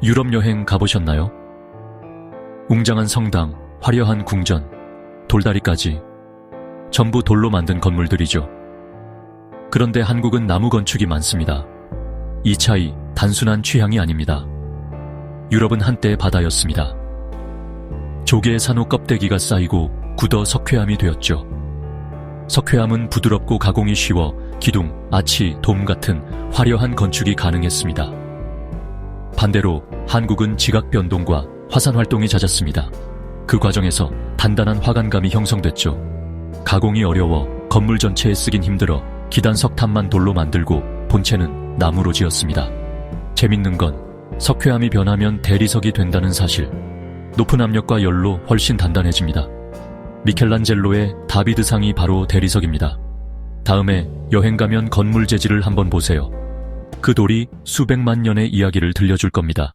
유럽 여행 가보셨나요? 웅장한 성당, 화려한 궁전, 돌다리까지 전부 돌로 만든 건물들이죠. 그런데 한국은 나무 건축이 많습니다. 이 차이 단순한 취향이 아닙니다. 유럽은 한때 바다였습니다. 조개의 산호 껍데기가 쌓이고 굳어 석회암이 되었죠. 석회암은 부드럽고 가공이 쉬워 기둥, 아치, 돔 같은 화려한 건축이 가능했습니다. 반대로 한국은 지각 변동과 화산 활동이 잦았습니다. 그 과정에서 단단한 화관감이 형성됐죠. 가공이 어려워 건물 전체에 쓰긴 힘들어 기단 석탑만 돌로 만들고 본체는 나무로 지었습니다. 재밌는 건 석회암이 변하면 대리석이 된다는 사실. 높은 압력과 열로 훨씬 단단해집니다. 미켈란젤로의 다비드상이 바로 대리석입니다. 다음에 여행 가면 건물 재질을 한번 보세요. 그 돌이 수백만 년의 이야기를 들려줄 겁니다.